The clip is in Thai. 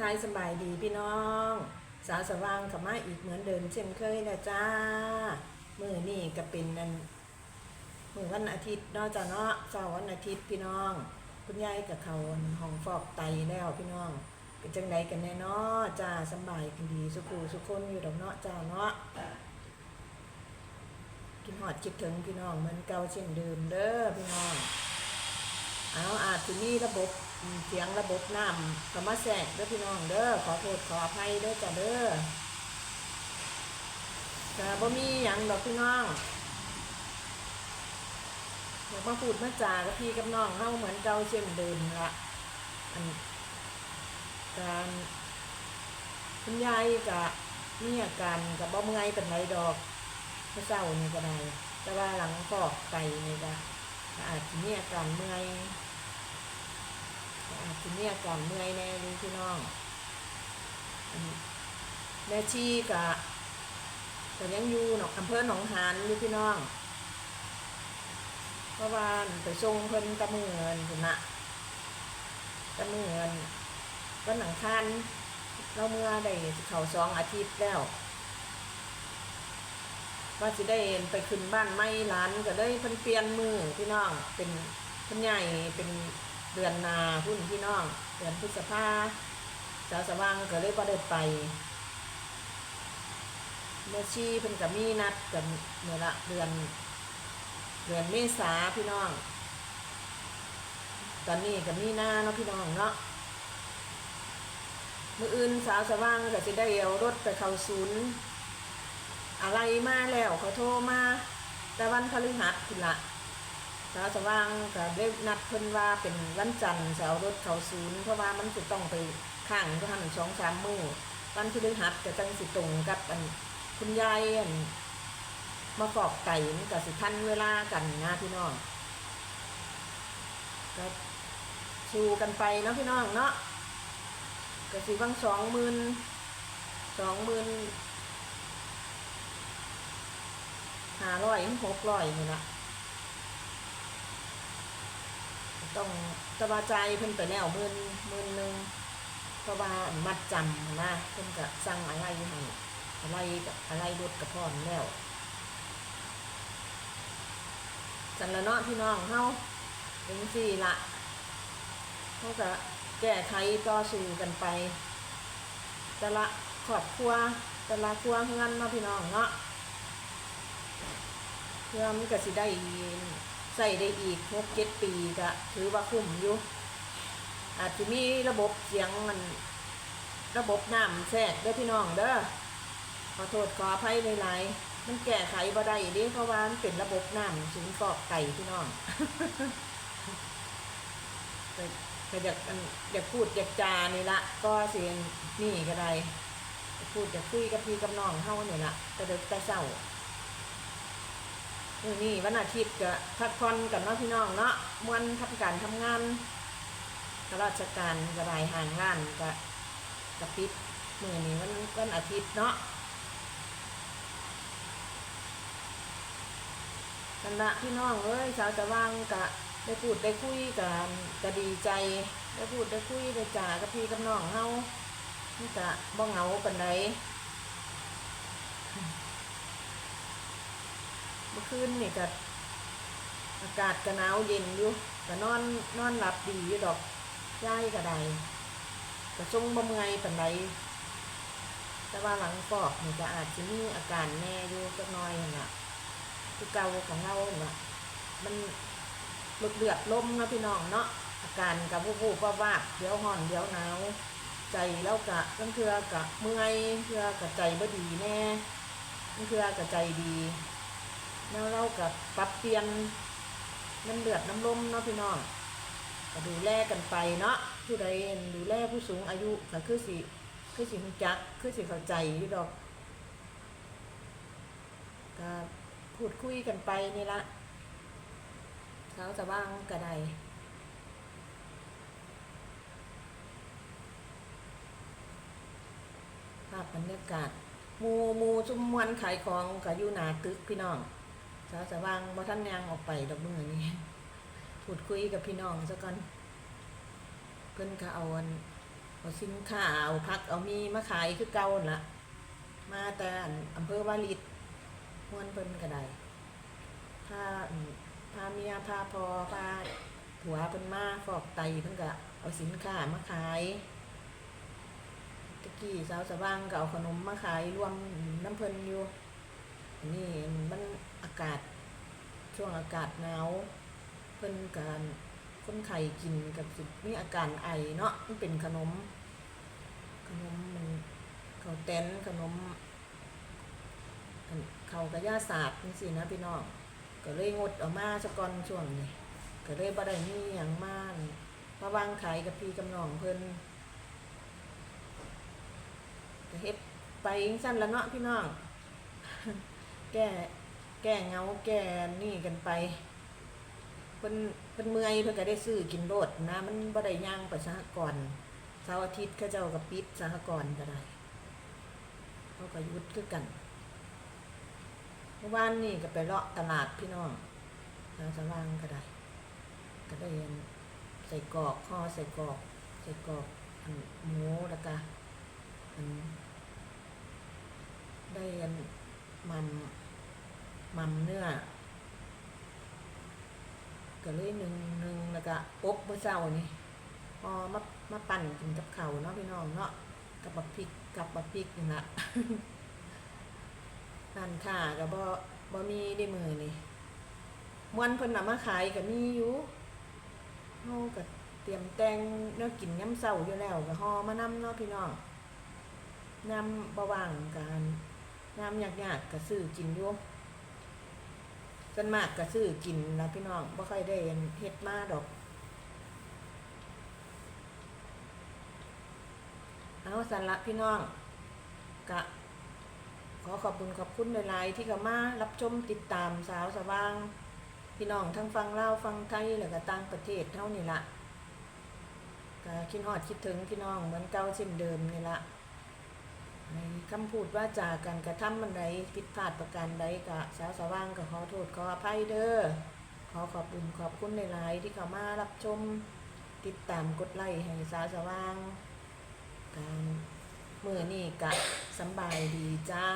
ทายสบายดีพี่น้อง สาวสว่างกับมาอีกเหมือนเดิมเช่นเคยนะจ้ามือนี่ก็เป็นนันมือวันอาทิตย์นอกจากเนาะเสาร์วันอาทิตย์พี่น้อง คุณยายกับเขาห้องฟอกไตแล้วพี่น้อง เป็นจังไดกันแน่เนาะจ้าสบายกันดีสุขูสุขคนอยู่ดอกเนาะจ้าเนาะกินหอดคิดถึงพี่น้องเหมือนเก่าเช่นเดิมเด้อพี่น้องเอาอาจจะมีระบบ เสียงระบบน้ำก็มาแทรกเด้อพี่น้องเด้อขอโทษขออภัยเด้อจ้ะเด้อแต่บ่มีหยังดอกพี่น้องอยากมาพูดมาจากับพี่กับน้องเฮาเหมือนเก่าเช่นเดิมละอันการคุณยายกับมีอาการกับบ่เมื่อยเป็นไรดอกเมื่อเช้านี่ก็ได้แต่ว่าหลังฟอกไตนี่ก็อาจจะมีอาการเมื่อย อาจจะมีอาการเมื่อยแน่เลยพี่น้องแม่ชีกะก็ยังอยู่หนองอำเภอหนองหานอยู่พี่น้องเพราะว่าไปส่งเพิ่นตะมือเงินคุณนะตะมือเงินวันหนังคันเราเมื่อได้เขาสองอาทิตย์แล้วว่าสิได้ไปขึ้นบ้านไม่ร้านก็ได้เพิ่นเปลี่ยนมือพี่น้องเป็นเพิ่นใหญ่เป็น เดือนนาพุ่นพี่น้อง เดือนพฤษภาสาวสว่างก็เลยบ่ได้ไปเมื่อชีเพิ่นก็มีนัดกันเมื่อละเดือน เดือนเมษาพี่น้อง ตอนนี้ก็มีหน้าเนาะพี่น้องเนาะมืออื่นสาวสว่างก็สิได้เอารถไปเข้าศูนย์อะไรมาแล้วเขาโทรมา แต่วันพฤหัสคุณละ สาวสว่างก็ได้นัดเพิ่นว่าเป็นวันจันทร์จะเอารถเขาศูนย์เพราะว่ามันจะต้องไปข้างก็ทำสองสามมือวันพฤหัสก็จังสิตรงกับอันคุณยายอันมาฟอกไก่มันก็สิทันเวลากันนะพี่น้องก็สู้กันไปเนาะพี่น้องเนาะก็สิวังสองหมื่นสองหมื่นห้าร้อยหกร้อยนี่ละ ต้องสบายใจเพิ่นไปแล้วหมื่นหมื่นหนึ่งเพราะว่ามัดจำนะเพิ่นก็สั่งอะไรให้อะไรกับอะไรรถกระพรอมแล้วจันละเนาะพี่น้องเฮาเป็นสี่ละเขาก็แก้ไขต่อสู้กันไป แต่ละครอบครัวแต่ละครัวเฮือนเนาะพี่น้องเนาะเพื่อมันก็สิได้ ใส่ได้อีกหกเจ็ดปีก็ถือว่าคุ้มอยู่อาจจะมีระบบเสียงมัน ระบบน้ำแทรกเด้อพี่น้องเด้อขอโทษขออภัยหลายๆมันแก้ไขบ่ได้เดิเพราะว่ามันเป็นระบบน้ำสูงฟอกไก่พี่น้องแต่อยากอยากพูดอยากจานี่ละก็เสียงนี่ก็ได้พูดอยากคุยกับพี่กับน้องเฮาเนี่ยละแต่เด็กแต่เศร้า มือนี่วันอาทิตย์ก็พักผ่อนกับนเนาะพี่น้องเนาะมวนทำการทำงานข้าราชการก็รายห่างงานก็กระปิดมื้อนี้วันวันอาทิตย์เนาะกันละพี่น้องเอ้ยสาวจะว่างกะได้พูดได้คุยกันก็ดีใจ ได้พูดได้คุยได้จ่ากับพี่กับน้องเฮานี่กะบ่เหงาปานใด เมื่อคืนนี่ก็อากาศก็หนาวเย็นอยู่ก็นอนนอนหลับดีอยู่ดอกย่ายก็ได้ก็ทรงบ่เมื่อยปานใดแต่ว่าหลังฟอกนี่ก็อาจจะมีอาการแน่อยู่จักหน้อยน่ะคือเกาของเรานั่นล่ะมันเลือดเลือดลมนะพี่น้องเนาะอาการกับวูบวูบว่าบๆเดี๋ยวห่อนเดี๋ยวหนาวใจแล้วกะตั้งเทือกะเมื่อยเทือกะใจบ่ดีแน่ตั้งเทือกะใจดี แล้วเรากับปรับเปลี่ยนน้ำเลือดน้ำลมเนาะพี่น้องก็ดูแลกันไปเนาะผู้ใดดูแลผู้สูงอายุก็คือสิคือสิรู้จักคือสิเข้าใจอยู่ดอกก็พูดคุยกันไปนี่ละเช้าจะว่างก็ไดภาพบรรยากาศมูมูจุมมวนขายของก็อยู่หนาตึกพี่น้อง สาวสว่างบ่ท่านยางออกไปดอกมือนี่พูดคุยกับพี่น้องซะก่อนเพิ่นก็เอาเอาสินค้าเอาพักเอามีมาขายคือเก่านั่นละมาแต่อันอำเภอวาริดมวนเพิ่นก็ได้พาพาเมียพาพอพาผัวเพิ่นมาฟอกไตเพิ่นก็เอาสินค้ามาขายตะกี้สาวสว่างก็เอาขนมมาขายรวมน้ำเพิ่นอยู่ นนี้มันอากาศช่วงอากาศหนาวเพิ่นการคนไข้กินกับสิมีอาการไอเนาะมันเป็นขนม ขนมมันเขาวแตนขนมเขากระยาศาสตร์นี่สินะพี่น้องก็เลยงดออกมาสะก่อนช่วงนี้ก็เลยบ่ได้มีหยังมากมาวางขายกับพี่กำนองเพิ่นก็เฮ็ดไปจั่งสั้นละเนาะพี่น้อง แก้แก้เงาแก้นี่กันไปเพิ่นเพิ่นเมื่อยเพิ่นก็ได้ซื้อกินโลดนะ มันบ่ได้ย่างไปสหกรณ์เสาร์อาทิตย์เขาเจ้ากับปิดสหกรณ์ก็ได้เขาก็ยุดคือกันเมื่อวานนี่ก็ไปเลาะตลาดพี่น้องทางสว่างก็ได้ ก็ได้อันใส่กอกห่อใส่กอกใส่กอกอันหมูแล้วก็อันได้อันมัม มัมเนื้อก็เลยหนึ่งหนึ่งแล้วก็อบเมื่อเช้านี่พอมามาปั่นกินกับเขาเนาะพี่น้องเนาะกับบักพริกกับบักพริกนี่ละร้านค้าก็บ่บ่มีได้มือนี่มวนเพิ่นน่ะมาขายก็มีอยู่เฮาก็เตรียมแต่งแนวกินยามเช้าอยู่แล้วก็ห่อมานำเนาะพี่น้องยามบ่ว่างกันยามยากๆก็ซื้อกินอยู่ ส่วนมากก็ซื้อกินนะพี่น้องบ่ค่อยได้เฮ็ดมาดอก เอาสันละพี่น้องกะขอขอบคุณขอบคุณหลายๆที่เข้ามารับชมติดตามสาวสว่าง พี่น้องทั้งฟังเล่าฟังไทยแล้วก็ต่างประเทศเท่านี้ละก็คิดฮอดคิดถึงพี่น้องเหมือนเก่าเช่นเดิมนี่ละ ในคำพูดว่าจากกันกระทำมันใดผิดพลาดประการใดกะสาวสว่างก็ขอโทษขออภัยเด้อขอขอบคุณขอบคุณหลายที่เข้ามารับชมติดตามกดไลค์ให้สาวสว่างการมือนี่กะสบายดีจ้า